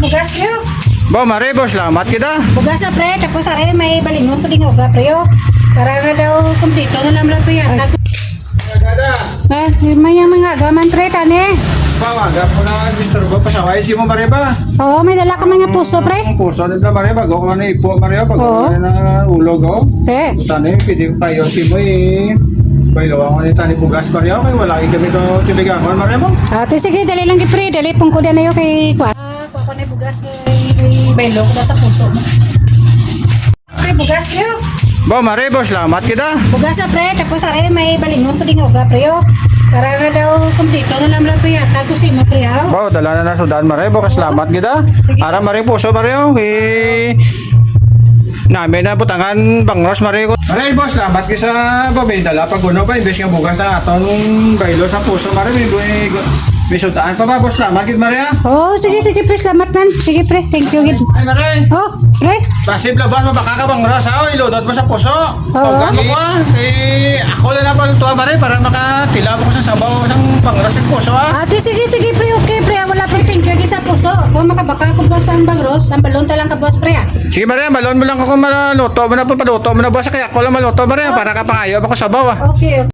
bugas yo. Bo, mare, bo, salamat kita. Bugas na pre, tapos are may balingon pa din nga pre yo. Para nga daw kumpleto na lang lang pre yan. Ah, may mga gaman pre tani. Pawaga po na, Mr. Bo, pasaway si mo, mare ba? Oo, may dala ka mga puso pre. Puso din na, mare, bago ko na ipo, mare, bago Oo. ko na ulog, oh. Pre. Tani, pwede ko kayo si mo, eh. Baylo ako ni tani bugas pa rin ako, kaya wala kami ito tibigan ko, mare mo. Ate sige, dali lang gi pre, dali pong ko na yo kay kwa. Ah, kwa ko na bugas sa puso mo. Pre, bugas yo. Bo, mare, bo, salamat kita. Bugas na pre, tapos are may balingon pa din nga pre yo. Para nga daw kumpleto na lang lang pre. Tapos mo pre ha. Bo, dala na na sudan, mare, bo, kasalamat kita. Ara, mare, puso, mare, oh, eh. Namin na butangan bangros mare ko. Mare, boss, salamat ki sa bo may dala pag uno pa imbes nga bugas na aton baylo sa puso mare may may sudan pa ba boss salamat kit mare ah. Oh, sige sige pre, salamat man. Sige pre, thank you gid. Ay mare, Oh, pre. pasib labas mo baka ka bangros ha, ilodot mo sa puso. Oo. Pag mo ah, eh ako lang na pa tuwa mare para makatila mo ko sa sabaw sang bangros ng puso ah. Ate, sige sige pre, okay pre. Wala pre, thank you gid sa puso. Kung makabaka ko boss ang bagros, ang balon ta lang ka boss pre ah. Sige mare, balon mo lang ako maluto mo na pa paluto mo na boss kaya ako lang maluto mare para ka pangayo ako sabaw ah. Okay.